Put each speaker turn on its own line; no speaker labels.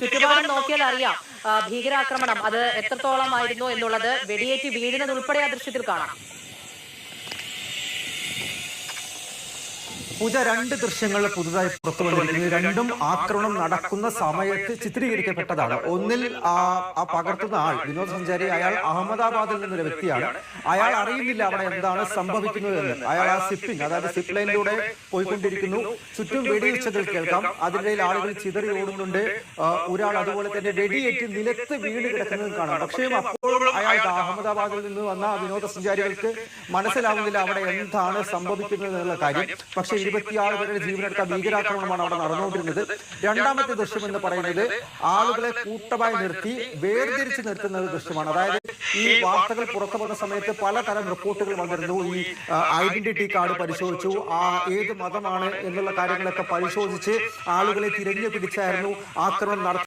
ചുറ്റുപാടും നോക്കിയാൽ അറിയാം ഭീകരാക്രമണം അത് എത്രത്തോളമായിരുന്നു എന്നുള്ളത്. വെടിയേറ്റ് വീഴുന്നത് ഉൾപ്പെടെ ആ ദൃശ്യത്തിൽ കാണാം.
പൂജ രണ്ട് ദൃശ്യങ്ങൾ പുതുതായി പുറത്തു വന്നിരിക്കുന്നത് രണ്ടും ആക്രമണം നടക്കുന്ന സമയത്ത് ചിത്രീകരിക്കപ്പെട്ടതാണ്. ഒന്നിൽ ആ പകർത്തുന്ന ആൾ വിനോദസഞ്ചാരി അയാൾ അഹമ്മദാബാദിൽ നിന്നൊരു വ്യക്തിയാണ്. അയാൾ അറിയുന്നില്ല അവിടെ എന്താണ് സംഭവിക്കുന്നത് എന്ന്. അയാൾ ആ സിപ്പിംഗ് അതായത് സിപ്പ് ലൈനിലൂടെ പോയിക്കൊണ്ടിരിക്കുന്നു. ചുറ്റും വെടിവെച്ചതിൽ കേൾക്കാം. അതിനിടയിൽ ആളുകൾ ചിതറി ഓടുന്നുണ്ട്. ഒരാൾ അതുപോലെ തന്നെ വെടിയേറ്റ് നിലത്ത് വീണ് കിടക്കുന്നത് കാണാം. പക്ഷേ അപ്പോഴും അയാൾ അഹമ്മദാബാദിൽ നിന്ന് വന്ന വിനോദസഞ്ചാരികൾക്ക് മനസ്സിലാവുന്നില്ല അവിടെ എന്താണ് സംഭവിക്കുന്നത് എന്നുള്ള കാര്യം. പക്ഷേ ഇരുപത്തിയാറ് പേരുടെ ജീവനെടുത്ത ഭീകരാക്രമണമാണ് അവിടെ നടന്നുകൊണ്ടിരുന്നത്. രണ്ടാമത്തെ ദൃശ്യം എന്ന് പറയുന്നത് ആളുകളെ കൂട്ടമായി നിർത്തി വേർതിരിച്ച് നിർത്തുന്ന ഒരു ദൃശ്യമാണ്. അതായത് ഈ വാർത്തകൾ പുറത്തു വന്ന സമയത്ത് പലതരം റിപ്പോർട്ടുകൾ വന്നിരുന്നു. ഈ ഐഡന്റിറ്റി കാർഡ് പരിശോധിച്ചു. ആ ഏത് മതമാണ് എന്നുള്ള കാര്യങ്ങളൊക്കെ പരിശോധിച്ച് ആളുകളെ തിരഞ്ഞു പിടിച്ചായിരുന്നു ആക്രമണം നടത്തുന്നത്